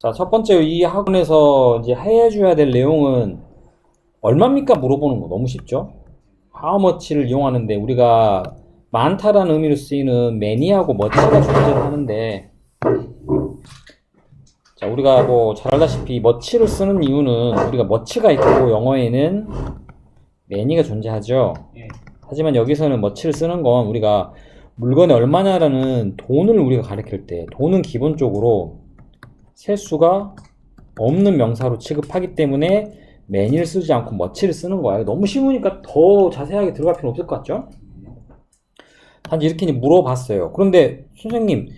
자, 첫 번째 이 학원에서 이제 해줘야 될 내용은 얼마입니까? 물어보는 거 너무 쉽죠? how much를 이용하는데 우리가 많다라는 의미로 쓰이는 many하고 much가 존재를 하는데 자, 우리가 뭐 잘 알다시피 much를 쓰는 이유는 우리가 much가 있고 영어에는 many가 존재하죠. 예. 하지만 여기서는 much를 쓰는 건 우리가 물건이 얼마냐라는 돈을 우리가 가리킬 때 돈은 기본적으로 셀 수가 없는 명사로 취급하기 때문에 many를 쓰지 않고 much를 쓰는 거야. 너무 쉬우니까 더 자세하게 들어갈 필요 없을 것 같죠? 단지 이렇게 물어봤어요. 그런데 선생님,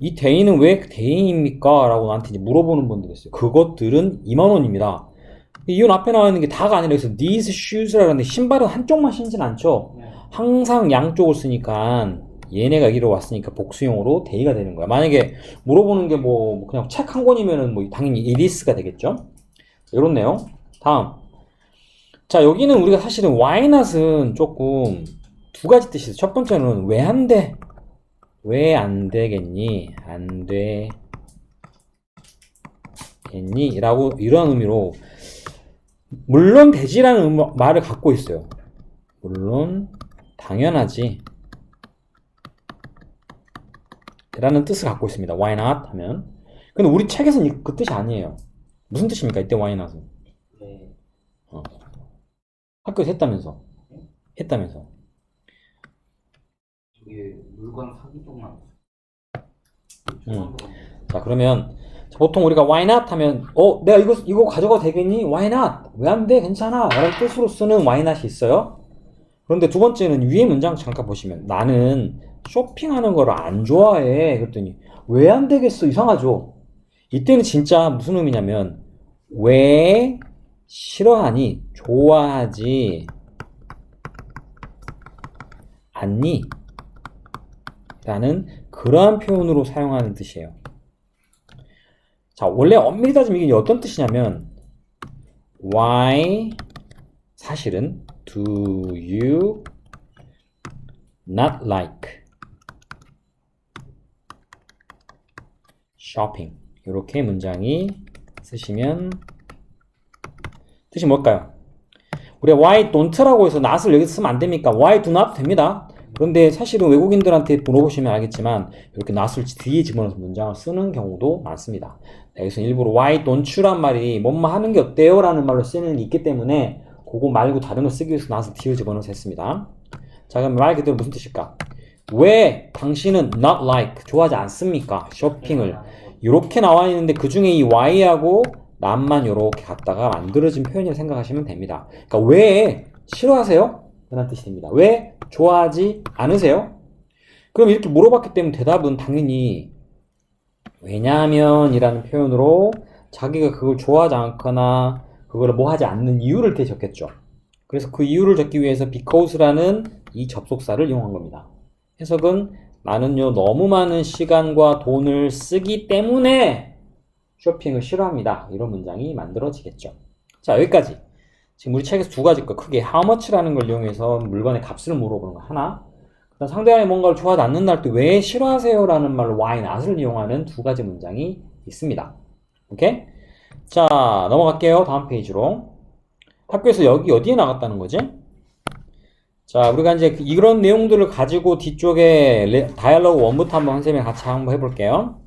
이 대인은 왜 대인입니까? 라고 나한테 이제 물어보는 분들이 있어요. 그것들은 2만 원입니다. 이건 앞에 나와 있는 게 다가 아니라 여기서 these shoes라는데 신발은 한쪽만 신진 않죠? 네. 항상 양쪽을 쓰니까 얘네가 여기로 왔으니까 복수형으로 대의가 되는 거야. 만약에 물어보는 게 뭐 그냥 책 한 권이면은 뭐 당연히 is가 되겠죠? 내용. 다음. 자, 여기는 우리가 사실은 why not은 조금 두 가지 뜻이 있어요. 첫 번째는 왜 안 돼? 왜 안 되겠니? 안 되겠니? 라고 이런 의미로 물론 되지라는 말을 갖고 있어요. 물론 당연하지. 라는 뜻을 갖고 있습니다. Why not? 하면. 근데 우리 책에서는 이- 그 뜻이 아니에요. 무슨 뜻입니까? 이때 why not은? 네. 학교에서 했다면서. 했다면서. 물건 사기 쪽만. 음. 자, 그러면 자, 보통 우리가 why not 하면 어, 내가 이거 이거 가져가도 되겠니? Why not? 왜 안 돼? 괜찮아. 라는 뜻으로 쓰는 why not이 있어요. 그런데 두 번째는 위에 문장 잠깐 보시면 나는 쇼핑하는 걸 안 좋아해. 그랬더니 왜 안 되겠어? 이상하죠. 이때는 진짜 무슨 의미냐면 왜 싫어하니? 좋아하지 않니? 라는 그러한 표현으로 사용하는 뜻이에요. 자, 원래 엄밀히 따지면 이게 어떤 뜻이냐면 why 사실은 do you not like shopping 이렇게 문장이 쓰시면 뜻이 뭘까요? 우리가 why don't라고 해서 not을 여기서 쓰면 안 됩니까? why do not 됩니다. 그런데 사실은 외국인들한테 물어보시면 알겠지만 이렇게 not을 뒤에 집어넣어서 문장을 쓰는 경우도 많습니다. 여기서 일부러 why don't you란 말이 뭐뭐 하는 게 어때요? 라는 말로 쓰는 게 있기 때문에 그거 말고 다른 거 쓰기 위해서 not을 뒤에 집어넣어서 했습니다. 자 그럼 말 그대로 무슨 뜻일까? 왜 당신은 not like 좋아하지 않습니까? 쇼핑을 이렇게 나와 있는데 그 중에 이 why하고 not만 이렇게 갖다가 만들어진 표현이라고 생각하시면 됩니다. 그러니까 왜 싫어하세요? 그런 뜻이 됩니다. 왜 좋아하지 않으세요? 그럼 이렇게 물어봤기 때문에 대답은 당연히 왜냐하면 이라는 표현으로 자기가 그걸 좋아하지 않거나 그걸 뭐 하지 않는 이유를 대적했죠. 그래서 그 이유를 적기 위해서 because라는 이 접속사를 이용한 겁니다. 해석은 나는요 너무 많은 시간과 돈을 쓰기 때문에 쇼핑을 싫어합니다. 이런 문장이 만들어지겠죠. 자 여기까지. 지금 우리 책에서 두 가지 거 크게 how much라는 걸 이용해서 물건의 값을 물어보는 거 하나. 그다음 상대방이 뭔가를 좋아하지 않는다 할때왜 싫어하세요라는 말로 why not을 이용하는 두 가지 문장이 있습니다. 오케이? 자 넘어갈게요. 다음 페이지로. 학교에서 여기 어디에 나갔다는 거지? 자, 우리가 이제 그 이런 내용들을 가지고 뒤쪽에 레, 다이얼로그 원부터 한번 선생님이 같이 한번 해볼게요.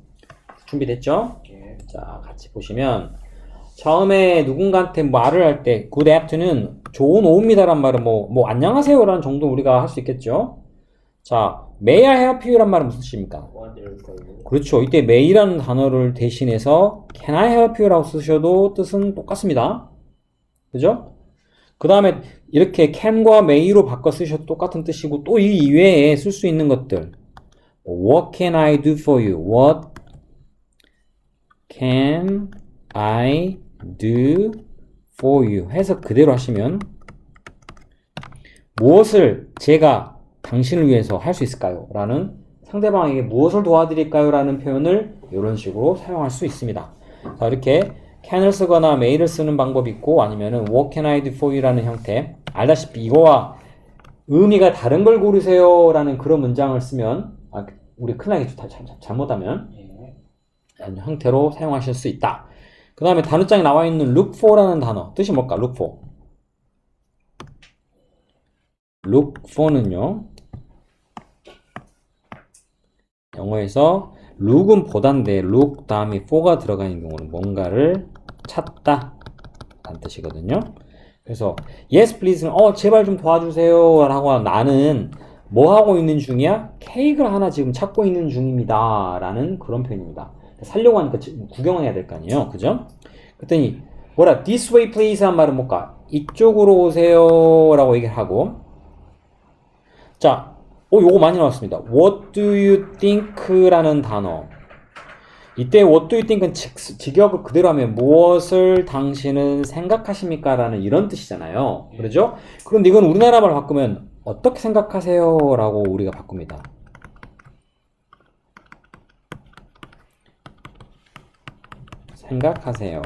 준비됐죠? 예. 자, 같이 보시면 처음에 누군가한테 말을 할 때 good afternoon, 좋은 오후입니다란 말은 뭐, 뭐 안녕하세요라는 정도 우리가 할 수 있겠죠? 자, may I help you란 말은 무슨 뜻입니까? 그렇죠. 이때 may라는 단어를 대신해서 can I help you라고 쓰셔도 뜻은 똑같습니다. 그죠? 그 다음에 이렇게 can과 may로 바꿔 쓰셔도 똑같은 뜻이고 또 이 이외에 쓸 수 있는 것들 뭐, What can I do for you? What can I do for you? 해서 그대로 하시면 무엇을 제가 당신을 위해서 할 수 있을까요? 라는 상대방에게 무엇을 도와드릴까요? 라는 표현을 이런 식으로 사용할 수 있습니다. 자, 이렇게 can을 쓰거나 may를 쓰는 방법이 있고 아니면은 what can I do for you? 라는 형태 알다시피 이거와 의미가 다른 걸 고르세요 라는 그런 문장을 쓰면 아, 우리 큰일 나겠죠 다- 잘- 잘못하면 예. 형태로 사용하실 수 있다. 그 다음에 단어장에 나와 있는 look for라는 단어 뜻이 뭘까? look for. look for는요. 영어에서 look은 보단데 look 다음에 for가 들어가 있는 경우는 뭔가를 찾다 라는 뜻이거든요. 그래서 yes please는 어 제발 좀 도와주세요 라고 나는 뭐 하고 있는 중이야? 케이크를 하나 지금 찾고 있는 중입니다 라는 그런 표현입니다. 살려고 하니까 지- 구경해야 될 거 아니에요. 그죠? 그랬더니 뭐라 this way please 한 말은 뭘까? 이쪽으로 오세요 라고 얘기를 하고 자, 어 요거 많이 나왔습니다. what do you think 라는 단어 이때 what do you think은 직, 직역을 그대로 하면 무엇을 당신은 생각하십니까? 라는 이런 뜻이잖아요. 그러죠? 그런데 이건 우리나라 말 바꾸면 어떻게 생각하세요? 라고 우리가 바꿉니다. 생각하세요.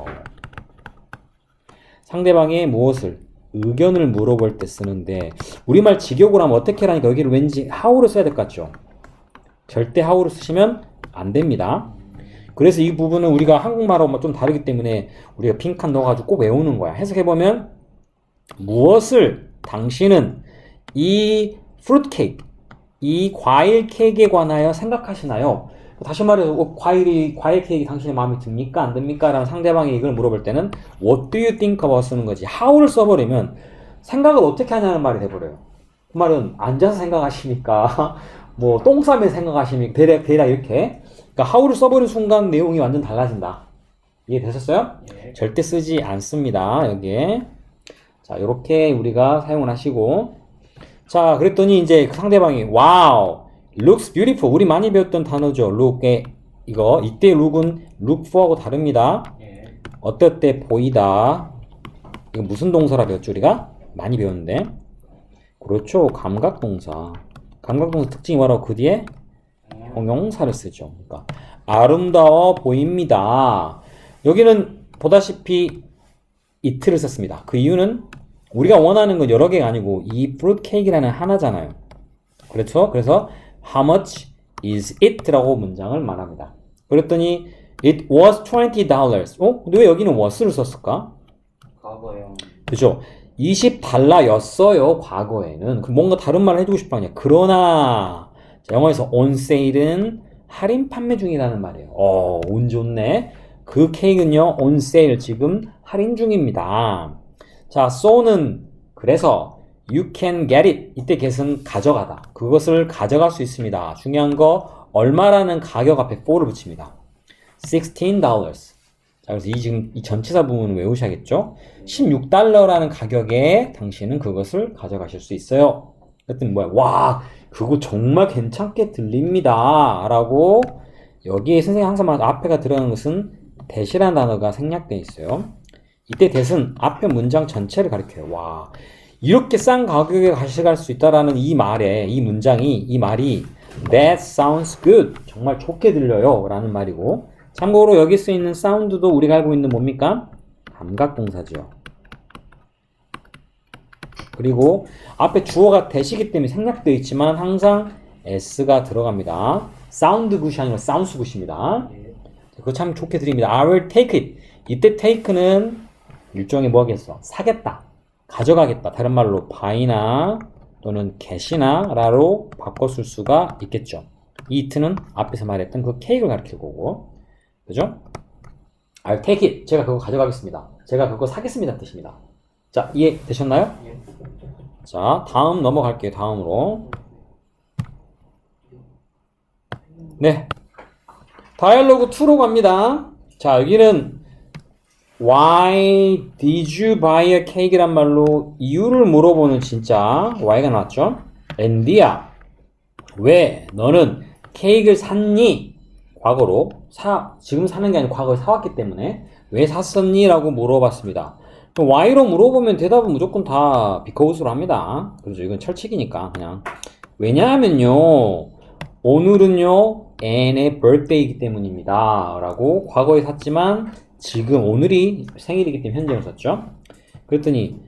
상대방의 무엇을 의견을 물어볼 때 쓰는데 우리말 직역으로 하면 어떻게 하라니까 여기를 왠지 how를 써야 될 것 같죠? 절대 how를 쓰시면 안 됩니다. 그래서 이 부분은 우리가 한국말하고 좀 다르기 때문에 우리가 핑칸 넣어가지고 꼭 외우는 거야. 해석해보면 무엇을 당신은 이 케이크, 이 과일 케이크에 관하여 생각하시나요? 다시 말해서 어, 과일이 과일 케이크 당신의 마음에 듭니까? 안 듭니까? 라는 상대방이 이걸 물어볼 때는 What do you think about 쓰는 거지. How를 써버리면 생각을 어떻게 하냐는 말이 돼버려요. 그 말은 앉아서 생각하십니까? 뭐 똥 싸면 생각하십니까? 대략, 대략 이렇게. 그러니까 how를 써버린 순간 내용이 완전 달라진다. 이해되셨어요? 예. 절대 쓰지 않습니다. 여기에. 자, 이렇게 우리가 사용을 하시고. 자, 그랬더니 이제 그 상대방이 와우, looks beautiful. 우리 많이 배웠던 단어죠. look에 이거 이때 look은 look for하고 다릅니다. 예. 어떨 보이다. 이거 무슨 동사라 배웠죠, 우리가? 많이 배웠는데. 그렇죠. 감각 동사. 감각 동사 특징이 뭐라고 그 뒤에 형용사를 쓰죠. 그러니까 아름다워 보입니다. 여기는 보다시피 it를 썼습니다. 그 이유는 우리가 원하는 건 여러 개가 아니고 이 프루트 케이크라는 하나잖아요. 그렇죠? 그래서 how much is it라고 문장을 말합니다. 그랬더니 it was 20 dollars. 어? 근데 왜 여기는 was를 썼을까? 과거형. 그죠? 20달러였어요, 과거에는. 그 뭔가 다른 말을 해주고 싶어 하냐. 그러나, 자, 영어에서 on sale은 할인 판매 중이라는 말이에요. 어, 운 좋네. 그 케이크는요, on sale 지금 할인 중입니다. 자, so는 그래서 you can get it. 이때 get은 가져가다. 그것을 가져갈 수 있습니다. 중요한 거, 얼마라는 가격 앞에 for를 붙입니다. $16. 자, 그래서 이 지금 이 전치사 부분을 외우셔야겠죠? 16달러라는 가격에 당신은 그것을 가져가실 수 있어요. 그랬더니 뭐야? 와, 그거 정말 괜찮게 들립니다. 라고 여기에 선생님 항상 말 앞에가 들어가는 것은 대시라는 단어가 생략되어 있어요. 이때 대은 앞에 문장 전체를 가리켜요. 와, 이렇게 싼 가격에 가져갈 수 있다라는 이 말에, 이 문장이, 이 말이 That sounds good. 정말 좋게 들려요. 라는 말이고 참고로 여기 쓰여 있는 사운드도 우리가 알고 있는 뭡니까? 감각동사죠. 그리고 앞에 주어가 대시기 때문에 생략되어 있지만 항상 s가 들어갑니다. 사운드 굿이 아니라 사운스 굿입니다. 예. 그거 참 좋게 드립니다. I will take it. 이때 take는 일종의 뭐겠어? 사겠다. 가져가겠다. 다른 말로 buy나 또는 get이나 라로 바꿔 쓸 수가 있겠죠. 이 it는 앞에서 말했던 그 케이크를 가리킬 거고. 그죠? I'll take it. 제가 그거 가져가겠습니다. 제가 그거 사겠습니다. 뜻입니다. 자, 이해 되셨나요? 예. 자, 다음 넘어갈게요. 다음으로. 네. 다이얼로그 2로 갑니다. 자, 여기는 Why did you buy a cake란 말로 이유를 물어보는 진짜 Why가 나왔죠? 앤디야, 왜 너는 케이크를 샀니? 과거로 사 지금 사는 게 아니고 과거에 사왔기 때문에 왜 샀었니? 라고 물어봤습니다. Why로 물어보면 대답은 무조건 다 because로 합니다. 그렇죠. 이건 철칙이니까 그냥 왜냐하면요 오늘은요 An의 birthday이기 때문입니다. 라고 과거에 샀지만 지금 오늘이 생일이기 때문에 현재를 썼죠. 그랬더니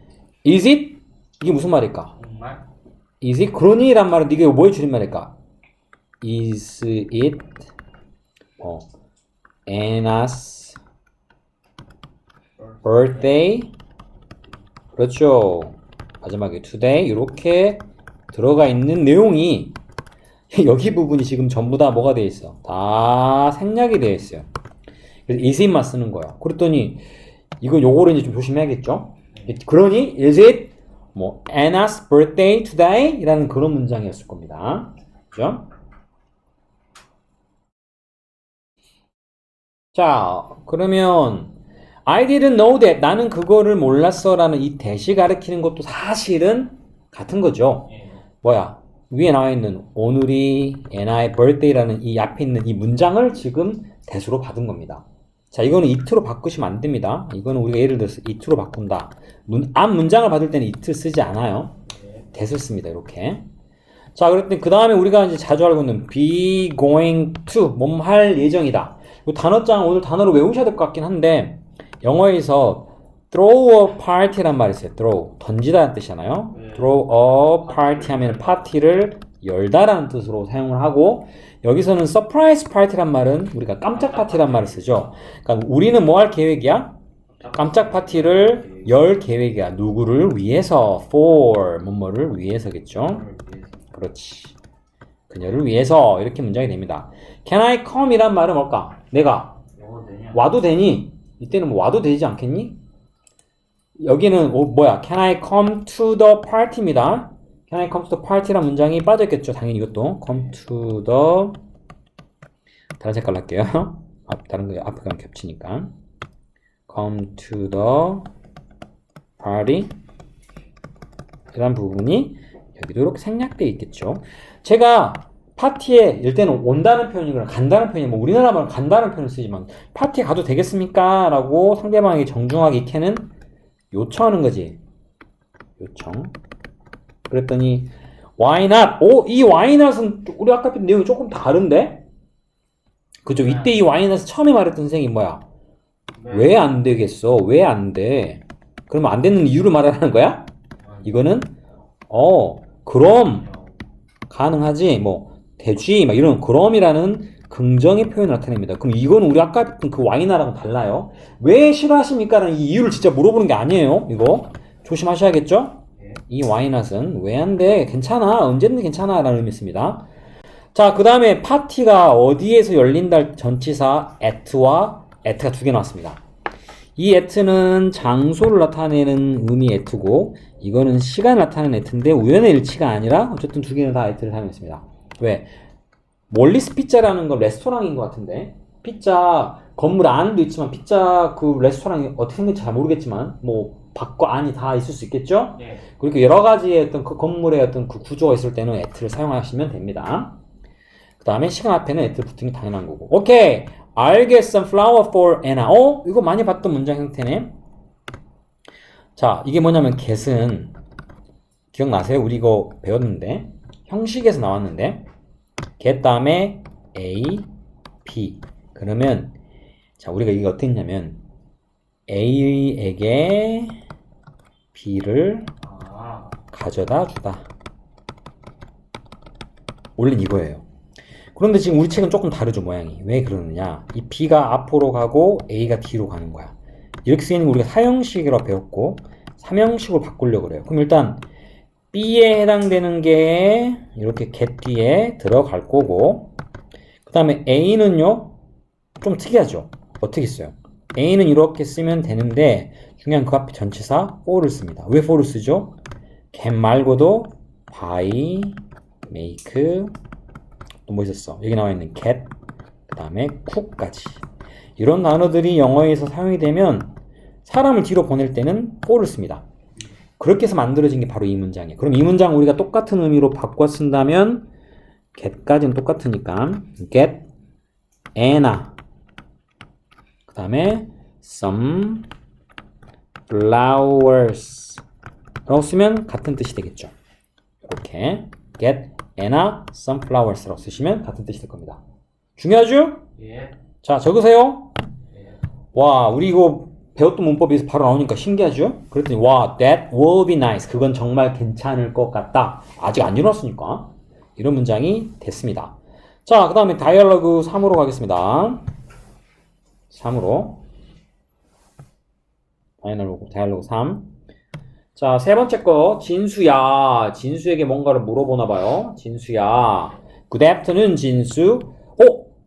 is it 이게 무슨 말일까? is it 그러니 란 말은 이게 뭐의 줄임말일까? is it 어 Anna's birthday. 그렇죠. 마지막에 today 이렇게 들어가 있는 내용이 여기 부분이 지금 전부 다 뭐가 돼 있어? 다 생략이 되어 있어요. 그래서 is만 쓰는 거야. 그랬더니 이건 요거를 이제 좀 조심해야겠죠? 그러니 is it 뭐 Anna's birthday today? 이라는 그런 문장이었을 겁니다. 그죠? 자, 그러면 I didn't know that 나는 그거를 몰랐어 라는 이 대시 가리키는 것도 사실은 같은 거죠. 예. 뭐야? 위에 나와 있는 오늘이 Anna의 birthday라는 이 앞에 있는 이 문장을 지금 대수로 받은 겁니다. 자, 이거는 it로 바꾸시면 안 됩니다. 이거는 우리가 예를 들어서 it로 바꾼다. 문, 앞 문장을 받을 때는 it 쓰지 않아요. 예. 대수 씁니다. 이렇게. 자, 그랬더니 그 다음에 우리가 이제 자주 알고 있는 be going to 몸 할 예정이다. 이 단어장 오늘 단어로 외우셔야 될 것 같긴 한데 영어에서 throw a party란 말이 있어요. throw 던지다라는 뜻이잖아요. 네. throw a party 하면 파티를 열다라는 뜻으로 사용을 하고 여기서는 surprise party란 말은 우리가 깜짝 파티란 말을 쓰죠. 그러니까 우리는 뭐 할 계획이야? 깜짝 파티를 열 계획이야. 누구를 위해서? for 뭐뭐를 위해서겠죠. 그렇지. 그녀를 위해서 이렇게 문장이 됩니다. Can I come? 이란 말은 뭘까? 내가? 와도 되니? 이때는 뭐 와도 되지 않겠니? 여기는 어, 뭐야? Can I come to the party입니다. Can I come to the party란 문장이 빠졌겠죠. 당연히 이것도 come to the 다른 색깔 할게요. 앞 다른 거 앞에 가면 겹치니까 come to the party 이런 부분이 여기도 이렇게 생략되어 있겠죠. 제가 파티에 일 때는 온다는 표현이거나 간다는 표현이 뭐 우리나라 말은 간다는 표현을 쓰지만 파티에 가도 되겠습니까? 라고 상대방에게 정중하게 이렇게는 요청하는 거지. 요청. 그랬더니 why not? 오, 이 why not은 우리 아까 본 내용이 조금 다른데? 그죠? 이때 이 why not은 처음에 말했던 선생님이 뭐야? 네. 왜안 되겠어? 왜 안 돼? 그러면 안 되는 이유를 말하라는 거야? 이거는 어, 그럼 가능하지 뭐 되지 막 이런 그럼이라는 긍정의 표현을 나타냅니다. 그럼 이거는 우리 아까 했던 그 와이나랑은 달라요. 왜 싫어하십니까 라는 이 이유를 진짜 물어보는 게 아니에요. 이거 조심하셔야겠죠? 예. 이 와이낫은 왜 안 돼? 괜찮아. 언제든 괜찮아. 라는 의미 있습니다. 자, 그 다음에 파티가 어디에서 열린다 전치사 at와 at가 두 개 나왔습니다. 이 at는 장소를 나타내는 의미 at고 이거는 시간을 나타내는 at인데 우연의 일치가 아니라 어쨌든 두 개는 다 at를 사용했습니다. 왜? 몰리스 피자라는 건 레스토랑인 것 같은데 피자 건물 안도 있지만 피자 그 레스토랑이 어떻게 생긴지 잘 모르겠지만 뭐 밖과 안이 다 있을 수 있겠죠? 예. 그리고 여러 가지의 어떤 그 건물의 어떤 그 구조가 있을 때는 at를 사용하시면 됩니다. 그 다음에 시간 앞에는 at 붙은 게 당연한 거고. 오케이. I'll get some flour for Anna. 어? 이거 많이 봤던 문장 형태네. 자, 이게 뭐냐면 get은 기억나세요? 우리 이거 배웠는데 형식에서 나왔는데 get 다음에 A, B. 그러면 자, 우리가 이게 어떻게 했냐면 A에게 B를 아. 가져다 주다. 원래는 이거예요. 그런데 지금 우리 책은 조금 다르죠, 모양이. 왜 그러느냐? 이 B가 앞으로 가고 A가 뒤로 가는 거야. 이렇게 쓰이는 거 우리가 사형식이라고 배웠고, 삼형식으로 바꾸려고 그래요. 그럼 일단 B에 해당되는 게 이렇게 뒤에 들어갈 거고, 그 다음에 A는요, 좀 특이하죠? 어떻게 써요? A는 이렇게 쓰면 되는데, 중요한 그 앞에 전치사 for를 씁니다. 왜 for를 쓰죠? get 말고도 buy, make, 또 뭐 있었어? 여기 나와 있는 get, 그 다음에 cook까지. 이런 단어들이 영어에서 사용이 되면 사람을 뒤로 보낼 때는 for를 씁니다. 그렇게 해서 만들어진 게 바로 이 문장이에요. 그럼 이 문장 우리가 똑같은 의미로 바꿔 쓴다면 get까지는 똑같으니까 get Anna 그 다음에 some flowers 라고 쓰면 같은 뜻이 되겠죠. 이렇게 get Anna some flowers라고 쓰시면 같은 뜻이 될 겁니다. 중요하죠? 예. 자 적으세요. 예. 와 우리 이거 배웠던 문법에서 바로 나오니까 신기하죠? 그랬더니 와 that will be nice 그건 정말 괜찮을 것 같다. 아직 안 일어났으니까 이런 문장이 됐습니다. 자 그 다음에 다이얼로그 3으로 가겠습니다. 3으로. 다이얼로그, 다이얼로그 3. 자, 세 번째 거. 진수야. 진수에게 뭔가를 물어보나 봐요. 진수야. Good afternoon, 진수.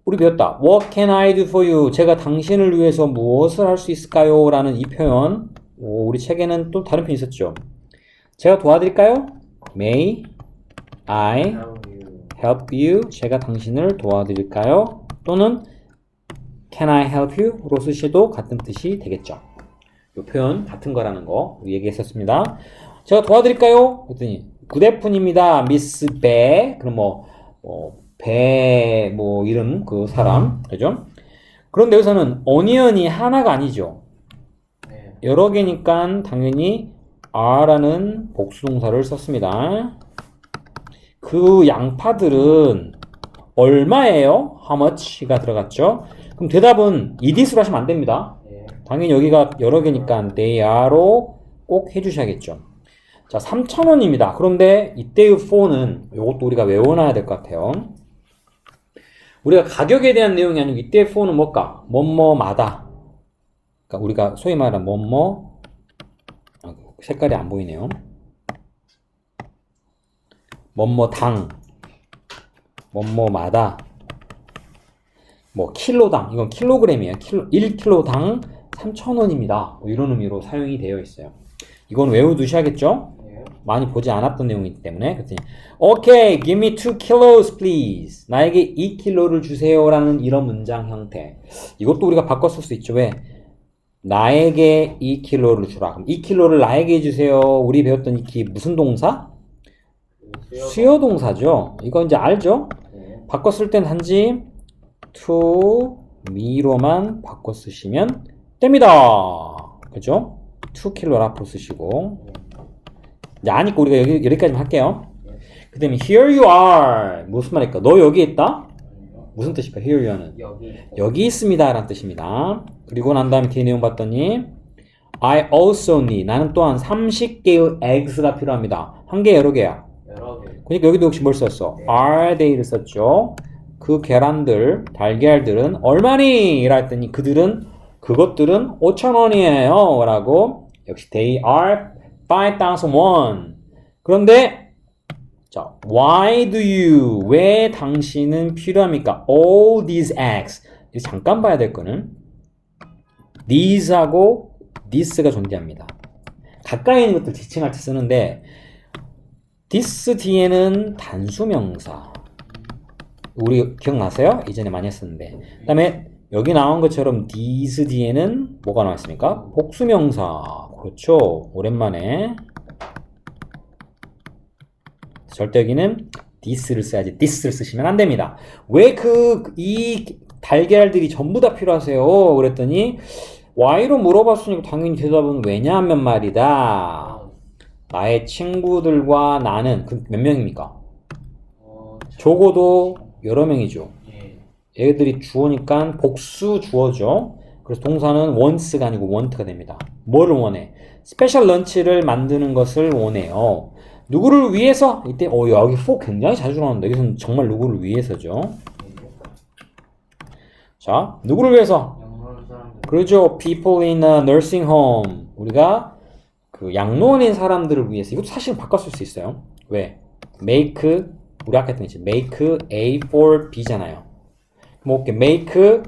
어? 우리 배웠다. What can I do for you? 제가 당신을 위해서 무엇을 할 수 있을까요? 라는 이 표현. 오, 우리 책에는 또 다른 표현이 있었죠. 제가 도와드릴까요? May I help you? 제가 당신을 도와드릴까요? 또는 Can I help you? 로 쓰셔도 같은 뜻이 되겠죠. 이 표현 같은 거라는 거 얘기했었습니다. 제가 도와드릴까요? 그랬더니 구대푼입니다. 미스 배. 그럼 뭐, 뭐, 배, 뭐, 이름, 그 사람. 그죠? 그런데 여기서는 어니언이 하나가 아니죠. 네. 여러 개니까 당연히 are라는 복수동사를 썼습니다. 그 양파들은 얼마예요? How much가 들어갔죠? 그럼 대답은 이디스로 하시면 안 됩니다. 네. 당연히 여기가 여러 개니까 they are로 꼭 해주셔야겠죠. 자, 3,000원입니다. 그런데 이때의 for는 이것도 우리가 외워놔야 될 것 같아요. 우리가 가격에 대한 내용이 아니고 이때의 for는 뭘까? 뭐뭐마다. 그러니까 우리가 소위 말하는 뭐뭐 아, 색깔이 안 보이네요. 뭐뭐 당, 뭐뭐마다, 뭐 킬로당, 이건 킬로그램이에요. 킬로, 1킬로당 3,000원입니다. 뭐 이런 의미로 사용이 되어 있어요. 이건 외워두셔야겠죠? 네. 많이 보지 않았던 내용이기 때문에 그랬더니 오케이, give me 2 kilos please. 나에게 2킬로를 주세요라는 이런 문장 형태. 이것도 우리가 쓸수 있죠. 왜? 나에게 2킬로를 주라. 그럼 2킬로를 나에게 주세요. 우리 배웠던 이 무슨 동사? 그 수요. 동사죠. 이거 이제 알죠? 쓸땐 단지 to me로만 바꿔 쓰시면 됩니다. 그죠? 2킬로 앞으로 쓰시고 이제 아니까 우리가 여기, 여기까지만 할게요. 그 다음에 here you are 무슨 말일까? 너 여기 있다? 무슨 뜻일까? here you are는 여기 여기 있습니다 라는 뜻입니다. 그리고 난 다음에 뒤에 내용 봤더니 I also need 나는 또한 30개의 eggs가 필요합니다. 한 개 여러 개야. 여러 개. 그러니까 여기도 역시 뭘 썼어? 네. are they를 썼죠. 그 계란들, 달걀들은 얼마니? 라 했더니 그들은 그것들은 5,000원이에요. 라고 역시 they are 5,001. 그런데 자, why do you? 왜 당신은 필요합니까? all these eggs. 잠깐 봐야 될 거는 these하고 this가 존재합니다. 가까이 있는 것들 지칭할 때 쓰는데 this 뒤에는 단수명사. 우리 기억나세요? 이전에 많이 했었는데. 그 다음에 여기 나온 것처럼 these 뒤에는 뭐가 나왔습니까? 복수명사. 그렇죠. 오랜만에. 절대 여기는 this를 써야지 this를 쓰시면 안 됩니다. 왜 그 이 달걀들이 전부 다 필요하세요? 그랬더니 why로 물어봤으니까 당연히 대답은 왜냐하면 말이다. 아, 나의 친구들과 나는 그 몇 명입니까? 어, 적어도 여러 명이죠. 예. 얘들이 주어니까 복수 주어죠. 그래서 동사는 wants가 아니고 want가 됩니다. 뭐를 원해? 스페셜 런치를 만드는 것을 원해요. 누구를 위해서? 이때 어 여기 for 굉장히 자주 나오는데 여기서는 정말 누구를 위해서죠. 예. 자, 누구를 위해서? 그러죠. People in a nursing home. 우리가 그 양로원인 사람들을 위해서 이것도 사실 바꿨을 수 있어요. 왜? Make 우리 아까 했던 거지. Make A for B잖아요. 뭐 이렇게 Make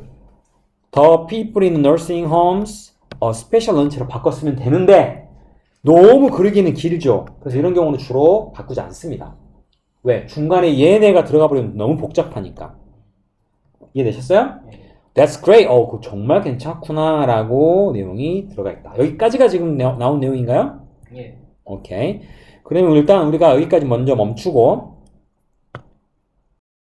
the people in nursing homes a special lunch로 바꿨으면 되는데 너무 그러기는 길죠. 그래서 이런 경우는 주로 바꾸지 않습니다. 왜? 중간에 얘네가 들어가 버리면 너무 복잡하니까. 이해되셨어요? 예. That's great. 어, 그 정말 괜찮구나. 라고 내용이 들어가 있다. 여기까지가 지금 나- 나온 내용인가요? 예. 오케이. 그러면 일단 우리가 여기까지 먼저 멈추고,